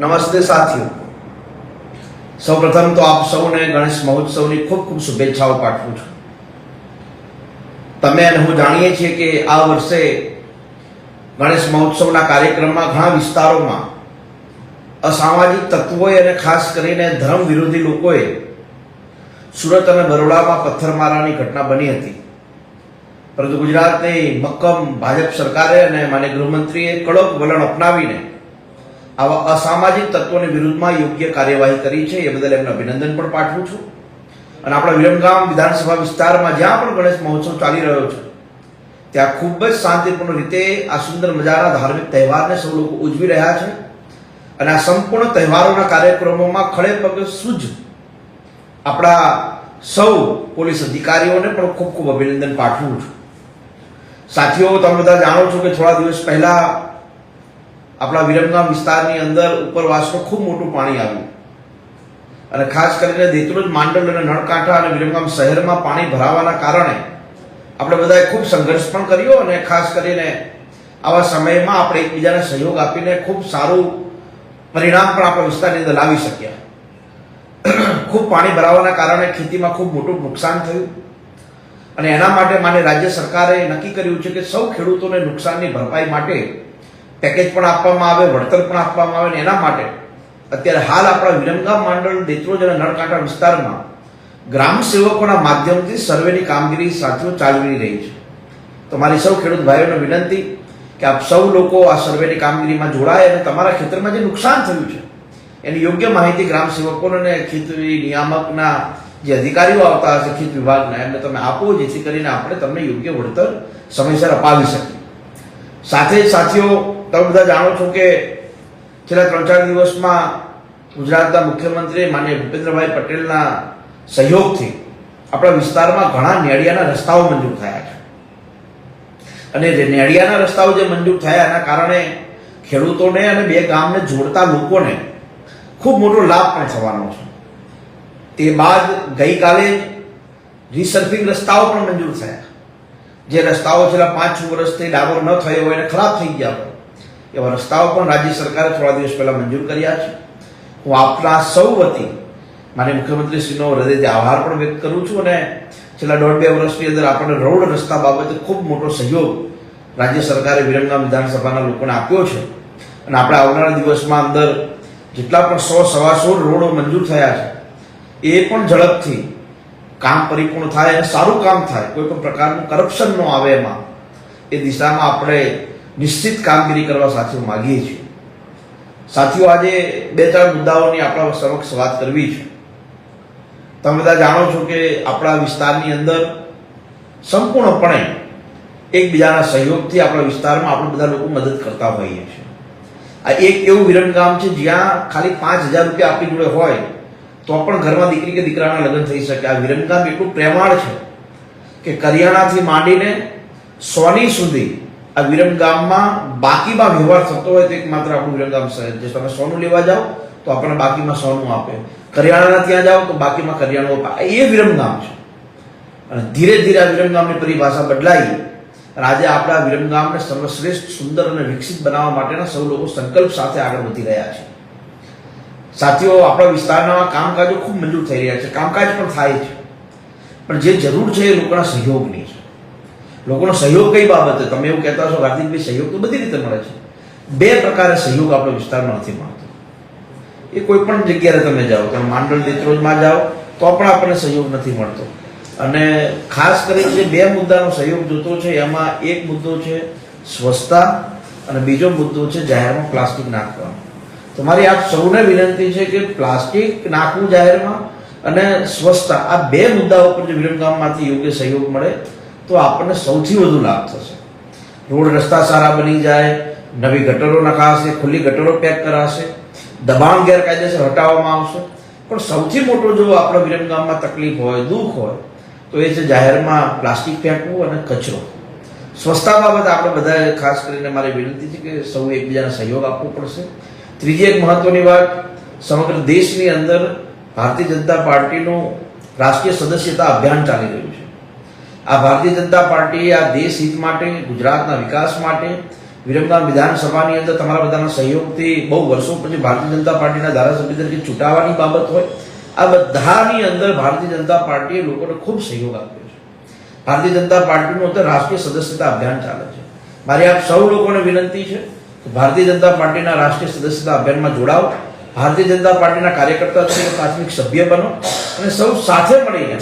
નમસ્તે સાથીઓ. સૌપ્રથમ તો આપ સૌને ગણેશ મહોત્સવની ખૂબ ખૂબ શુભેચ્છાઓ પાઠવું છું. તમે અને હું જાણીએ છીએ કે આ વર્ષે ગણેશ મહોત્સવના કાર્યક્રમમાં ઘણા વિસ્તારોમાં અસામાજિક તત્વોએ અને ખાસ કરીને ધર્મ વિરોધી લોકોએ સુરત અને બરોડામાં પથ્થરમારાની ઘટના બની હતી. પરંતુ ગુજરાતની મક્કમ ભાજપ સરકારે અને માન્ય ગૃહમંત્રીએ કડક વલણ અપનાવીને આવા અસામાજિક તત્વોની વિરુદ્ધમાં યોગ્ય કાર્યવાહી કરી છે, એ બદલ એમને અભિનંદન પણ પાઠવું છું. અને આપણા વિરમગામ વિધાનસભા વિસ્તારમાં જ્યાં પણ ગણેશ મહોત્સવ ચાલી રહ્યો છે, ત્યાં ખૂબ જ શાંતિપૂર્ણ રીતે આ સુંદર મજાના ધાર્મિક તહેવારને સૌ લોકો ઉજવી રહ્યા છે. અને આ સંપૂર્ણ તહેવારોના કાર્યક્રમોમાં ખડે પગે સૂજ આપણા સૌ પોલીસ અધિકારીઓને પણ ખૂબ ખૂબ અભિનંદન પાઠવું છું. સાથીઓ, તમે બધા જાણો છો કે થોડા દિવસ પહેલા આપણા વિરમગામ વિસ્તારની અંદર ઉપરવાસનું ખૂબ મોટું પાણી આવ્યું. અને ખાસ કરીને દેત્રોજ માંડલ અને નળકાંઠા અને વિરમગામ શહેરમાં પાણી ભરાવાના કારણે આપણે બધાએ ખૂબ સંઘર્ષ પણ કર્યો અને ખાસ કરીને આવા સમયમાં આપણે એકબીજાને સહયોગ આપીને ખૂબ સારું પરિણામ પણ આપણા વિસ્તારની અંદર લાવી શક્યા. ખૂબ પાણી ભરાવાના કારણે ખેતીમાં ખૂબ મોટું નુકસાન થયું. અને એના માટે માને રાજ્ય સરકારે નક્કી કર્યું છે કે સૌ ખેડૂતોને નુકસાનની ભરપાઈ માટે પેકેજ પણ આપવામાં આવે, વળતર પણ આપવામાં આવે ને એના માટે અત્યારે હાલ આપણા વિરમગામ માંડળ દેત્રોજ અને નળકાંઠા વિસ્તારમાં ગ્રામ સેવકોના માધ્યમથી સર્વેની કામગીરી સાથીઓ ચાલી રહી છે. તો મારી સૌ ખેડૂત ભાઈઓને વિનંતી કે આપ સૌ લોકો આ સર્વેની કામગીરીમાં જોડાય અને તમારા ખેતરમાં જે નુકસાન થયું છે, એની યોગ્ય માહિતી ગ્રામ સેવકોને અને ખેત નિયામકના જે અધિકારીઓ આવતા હશે, ખેત વિભાગના, એમને તમે આપો, જેથી કરીને આપણે તમને યોગ્ય વળતર સમયસર અપાવી શકીએ. સાથે સાથીઓ તમે બધા જાણો છો કે છેલ્લા ત્રણ ચાર દિવસમાં ગુજરાતના મુખ્યમંત્રી માન્ય ભૂપેન્દ્રભાઈ પટેલના સહયોગથી આપણા વિસ્તારમાં ઘણા નેડિયાના રસ્તાઓ મંજૂર થયા છે. અને જે નેડિયાના રસ્તાઓ જે મંજૂર થયા એના કારણે ખેડૂતોને અને બે ગામને જોડતા લોકોને ખૂબ મોટો લાભ પણ થવાનો છે. તે બાદ ગઈકાલે રિસર્ફિંગ રસ્તાઓ પણ મંજૂર થયા. જે રસ્તાઓ છેલ્લા પાંચ વર્ષથી ડાબો ન થયો હોય અને ખરાબ થઈ ગયા હોય. એવા રસ્તાઓ પણ રાજ્ય સરકારે થોડા દિવસ પહેલા મંજૂર કર્યા છે. હું આપના સૌ વતી માનીય મુખ્યમંત્રીશ્રીનો હૃદયથી આભાર પણ વ્યક્ત કરું છું અને છેલ્લા દોઢ બે વર્ષની અંદર આપણને રોડ રસ્તા બાબતે ખૂબ મોટો સહયોગ રાજ્ય સરકારે વિરમગામ વિધાનસભાના લોકોને આપ્યો છે. અને આપણે આવનારા દિવસમાં અંદર જેટલા પણ સો, સવા સો રોડો મંજૂર થયા છે, એ પણ ઝડપથી કામ પરિપૂર્ણ થાય અને સારું કામ થાય, કોઈ પણ પ્રકારનું કરપ્શન ન આવે એમાં, એ દિશામાં આપણે નિશ્ચિત કામગીરી કરવા સાથીઓ માગીએ છીએ. સાથીઓ, આજે બે ત્રણ મુદ્દાઓની આપણા સમક્ષ વાત કરવી છે. તમે બધા જાણો છો કે આપણા વિસ્તારની અંદર સંપૂર્ણપણે એકબીજાના સહયોગથી આપણા વિસ્તારમાં આપણે બધા લોકો મદદ કરતા હોઈએ છીએ. આ એક એવું વિરમગામ છે, જ્યાં ખાલી પાંચ હજાર રૂપિયા આપણી જોડે હોય, તો પણ ઘરમાં દીકરી કે દીકરાના લગ્ન થઈ શકે. આ વિરમગામ એટલું પ્રેમાળ છે કે કરિયાણાથી માંડીને સોની સુધી આ વિરમગામમાં બાકીમાં વ્યવહાર થતો હોય તો એકમાત્ર આપણું વિરમગામ શહેર જે તમે સોનું લેવા જાઓ, તો આપણને બાકીમાં સોનું આપે. કરિયાણાના ત્યાં જાઓ, તો બાકીમાં કરિયાણું આપે. એ વિરમગામ છે. અને ધીરે ધીરે આ વિરમગામની પરિભાષા બદલાઈ અને આજે આપણા વિરમગામને સર્વશ્રેષ્ઠ, સુંદર અને વિકસિત બનાવવા માટેના સૌ લોકો સંકલ્પ સાથે આગળ વધી રહ્યા છે. સાથીઓ, આપણા વિસ્તારના કામકાજો ખૂબ મંજૂર થઈ રહ્યા છે. કામકાજ પણ થાય છે. પણ જે જરૂર છે એ લોકોના સહયોગની છે. લોકોનો સહયોગ કઈ બાબતે? તમે એવું કહેતા છો હાર્દિકભાઈ સહયોગ તો બધી રીતે મળે છે. બે પ્રકારે સહયોગ આપણા વિસ્તારમાં નથી મળતો. એ કોઈ પણ જગ્યાએ તમે જાઓ, તમે માંડલ દેત્રોજમાં જાઓ, તો પણ આપણને સહયોગ નથી મળતો. અને ખાસ કરીને જે બે મુદ્દાનો સહયોગ જોતો છે, એમાં એક મુદ્દો છે સ્વચ્છતા અને બીજો મુદ્દો છે જાહેરમાં પ્લાસ્ટિક નાખવાનો. તો મારી આપ સૌને વિનંતી છે કે પ્લાસ્ટિક નાખવું જાહેરમાં અને સ્વચ્છતા આ બે મુદ્દાઓ પર જો વિરમગામમાંથી યોગ્ય સહયોગ મળે તો આપણને સૌથી વધુ લાભ થશે. રોડ રસ્તા સારા બની જાય, નવી ગટરો નખાશે, ખુલ્લી ગટરો પેક કરાશે, દબાણ ગેરકાયદેસર હટાવવામાં આવશે. પણ સૌથી મોટો જો આપણા વિરમગામમાં તકલીફ હોય, દુઃખ હોય, તો એ છે જાહેરમાં પ્લાસ્ટિક ફેંકવું અને કચરો. સ્વચ્છતા બાબત આપણે બધાએ ખાસ કરીને મારી વિનંતી છે કે સૌ એકબીજાને સહયોગ આપવો પડશે. ત્રીજી એક મહત્વની વાત, સમગ્ર દેશની અંદર ભારતીય જનતા પાર્ટીનું રાષ્ટ્રીય સદસ્યતા અભિયાન ચાલી રહ્યું આ ભારતીય જનતા પાર્ટી આ દેશ હિત માટે, ગુજરાતના વિકાસ માટે, વિરમગામ વિધાનસભાની અંદર તમારા બધાના સહયોગથી બહુ વર્ષો પછી ભારતીય જનતા પાર્ટીના ધારાસભ્ય તરીકે ચૂંટાવાની બાબત હોય, આ બધાની અંદર ભારતીય જનતા પાર્ટીએ લોકોને ખૂબ સહયોગ આપ્યો છે. ભારતીય જનતા પાર્ટીનું અત્યારે રાષ્ટ્રીય સદસ્યતા અભિયાન ચાલે છે. મારી આપ સૌ લોકોને વિનંતી છે કે ભારતીય જનતા પાર્ટીના રાષ્ટ્રીય સદસ્યતા અભિયાનમાં જોડાઓ. ભારતીય જનતા પાર્ટીના કાર્યકર્તા પ્રાથમિક સભ્ય બનો અને સૌ સાથે મળીને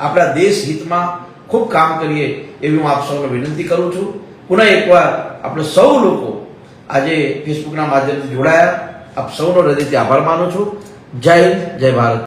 આપણા દેશ હિતમાં ખૂબ કામ કરીએ એવી હું આપ સૌને વિનંતી કરું છું. પુનઃ એકવાર આપણે સૌ લોકો આજે ફેસબુકના માધ્યમથી જોડાયા. આપ સૌનો હૃદયથી આભાર માનું છું. જય હિન્દ, જય ભારત.